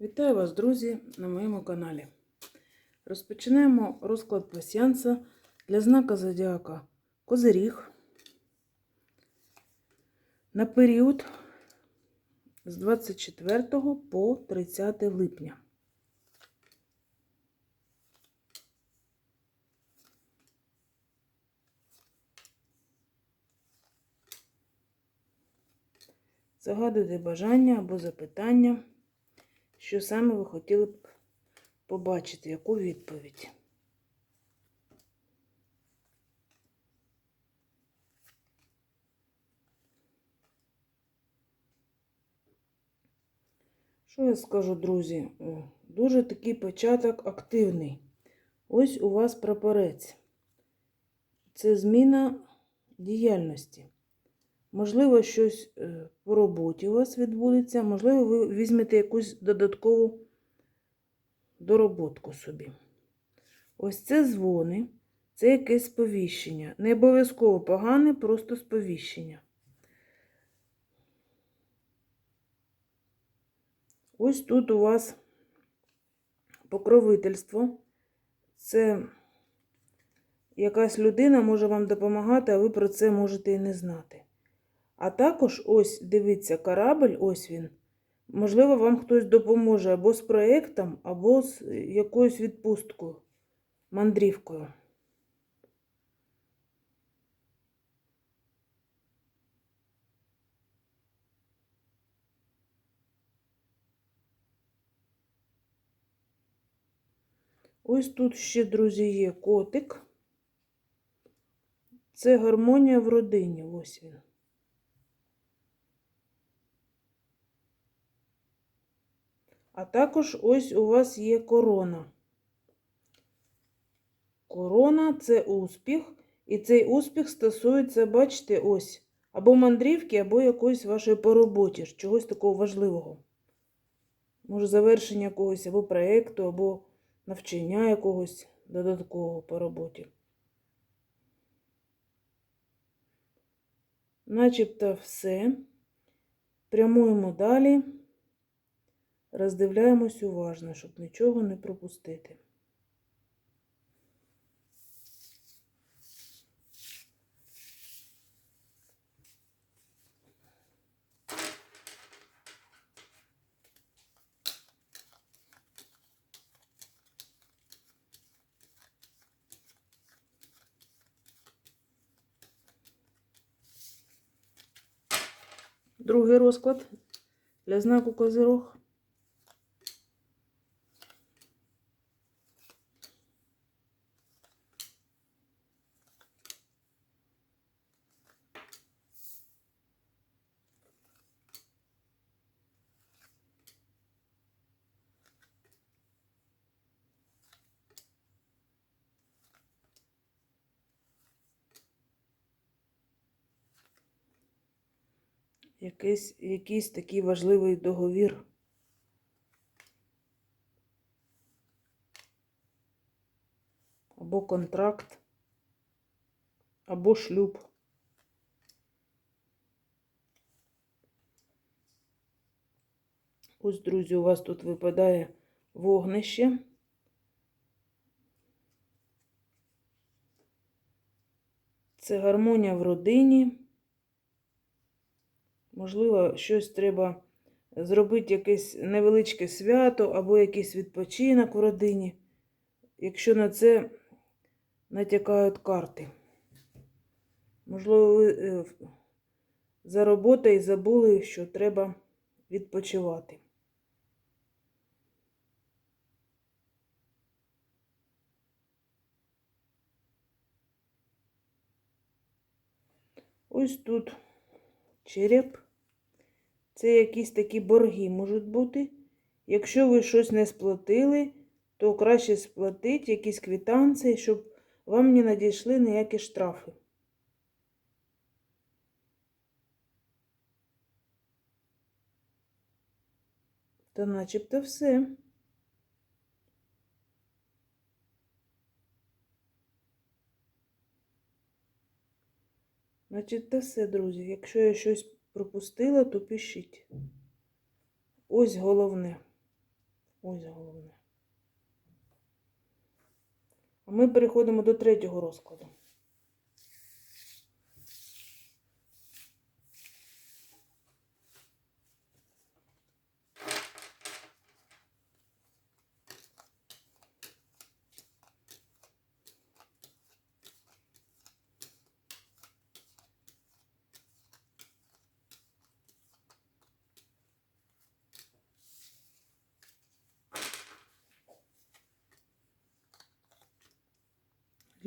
Вітаю вас, друзі, на моєму каналі. Розпочинаємо розклад пасіянса для знака Зодіака Козиріг на період з 24 по 30 липня. Загадуйте бажання або запитання. Що саме ви хотіли б побачити, яку відповідь? Що я скажу, друзі? Дуже такий початок активний. Ось у вас прапорець. Це зміна діяльності. Можливо, щось е, по роботі у вас відбудеться, можливо, ви візьмете якусь додаткову дороботку собі. Ось це дзвони, це якесь сповіщення. Не обов'язково погане, просто сповіщення. Ось тут у вас покровительство. Це якась людина може вам допомагати, а ви про це можете і не знати. А також, ось, дивіться, корабль, ось він. Можливо, вам хтось допоможе або з проєктом, або з якоюсь відпусткою, мандрівкою. Ось тут ще, друзі, є котик. Це гармонія в родині, ось він. А також ось у вас є корона. Корона це успіх, і цей успіх стосується, бачите, ось, або мандрівки, або якоїсь вашої по роботі, чогось такого важливого. Може, завершення якогось або проєкту, або навчання якогось додаткового по роботі. Начебто все. Прямуємо далі. Роздивляємось уважно, щоб нічого не пропустити. Другий розклад для знаку Козирог. Якийсь, якийсь такий важливий договір. Або контракт, або шлюб. Ось, друзі, у вас тут випадає вогнище. Це гармонія в родині. Можливо, щось треба зробити якесь невеличке свято або якийсь відпочинок в родині, якщо на це натякають карти. Можливо, ви е, за роботою забули, що треба відпочивати. Ось тут череп. Це якісь такі борги можуть бути. Якщо ви щось не сплатили, то краще сплатити якісь квитанції, щоб вам не надійшли ніякі штрафи. Та начебто все. Значить, це все, друзі. Якщо я щось пропустила, то пишіть. Ось головне. Ось головне. А ми переходимо до третього розкладу.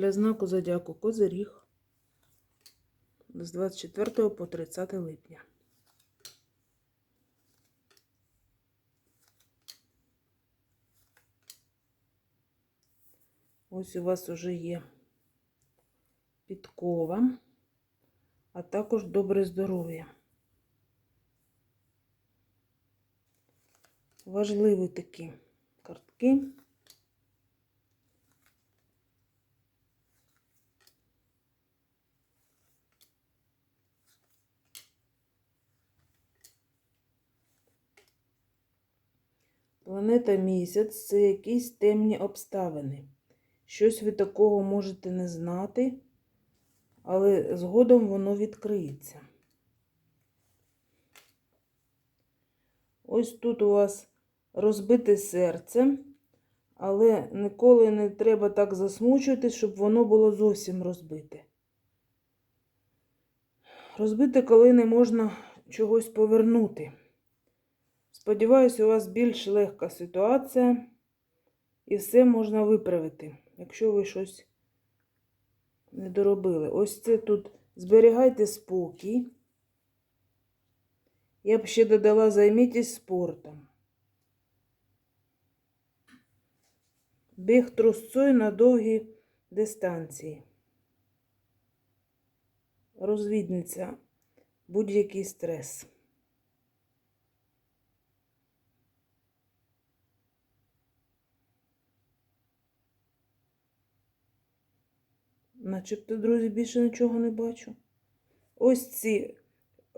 Для знаку зодіаку Козиріг з 24 по 30 липня. Ось у вас уже є підкова, а також добре здоров'я. Важливі такі картки. Планета місяць це якісь темні обставини. Щось ви такого можете не знати, але згодом воно відкриється. Ось тут у вас розбите серце, але ніколи не треба так засмучуватись, щоб воно було зовсім розбите. Розбите, коли не можна чогось повернути. Сподіваюсь, у вас більш легка ситуація і все можна виправити, якщо ви щось не доробили. Ось це тут зберігайте спокій. Я б ще додала займітесь спортом. Біг трусцою на довгі дистанції. Розвідниця будь-який стрес. Начебто, друзі, більше нічого не бачу. Ось ці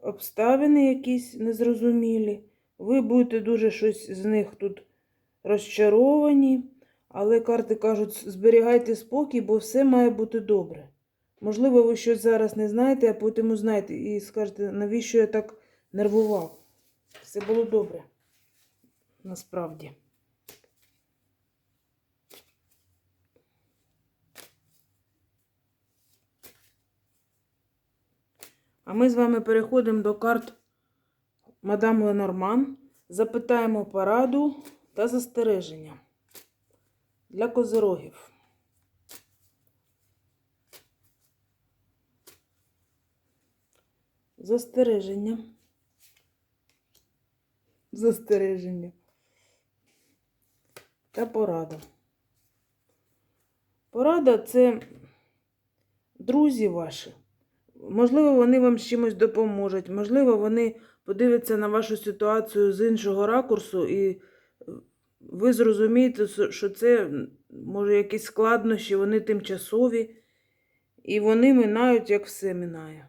обставини якісь незрозумілі. Ви будете дуже щось з них тут розчаровані, але карти кажуть, зберігайте спокій, бо все має бути добре. Можливо, ви щось зараз не знаєте, а потім узнаєте і скажете, навіщо я так нервував. Все було добре. Насправді. А ми з вами переходимо до карт Мадам Ленорман. Запитаємо пораду та застереження для козирогів. Застереження. Застереження. Та порада. Порада це друзі ваші. Можливо, вони вам з чимось допоможуть, можливо, вони подивляться на вашу ситуацію з іншого ракурсу, і ви зрозумієте, що це, може, якісь складнощі, вони тимчасові, і вони минають, як все минає.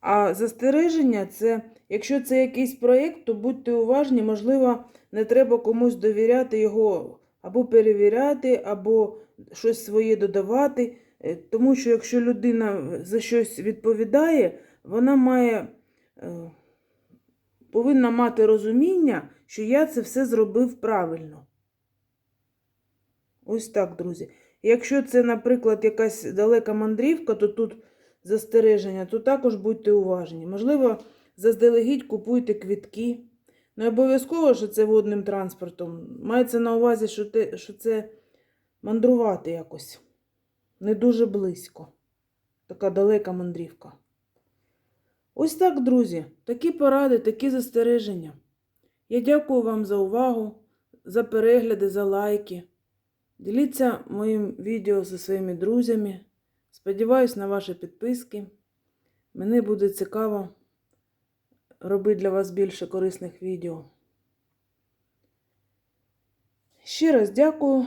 А застереження це, якщо це якийсь проєкт, то будьте уважні, можливо, не треба комусь довіряти його або перевіряти, або щось своє додавати. Е, Тому що якщо людина за щось відповідає, вона має, е, повинна мати розуміння, що я це все зробив правильно. Ось так, друзі. Якщо це, наприклад, якась далека мандрівка, то тут застереження, то також будьте уважні. Можливо, заздалегідь купуйте квітки. Не обов'язково, що це водним транспортом. Мається на увазі, що, що це мандрувати якось. Не дуже близько. Така далека мандрівка. Ось так, друзі, такі поради, такі застереження. Я дякую вам за увагу, за перегляди, за лайки. Діліться моїм відео зі своїми друзями. Сподіваюсь на ваші підписки. Мені буде цікаво робити для вас більше корисних відео. Ще раз дякую.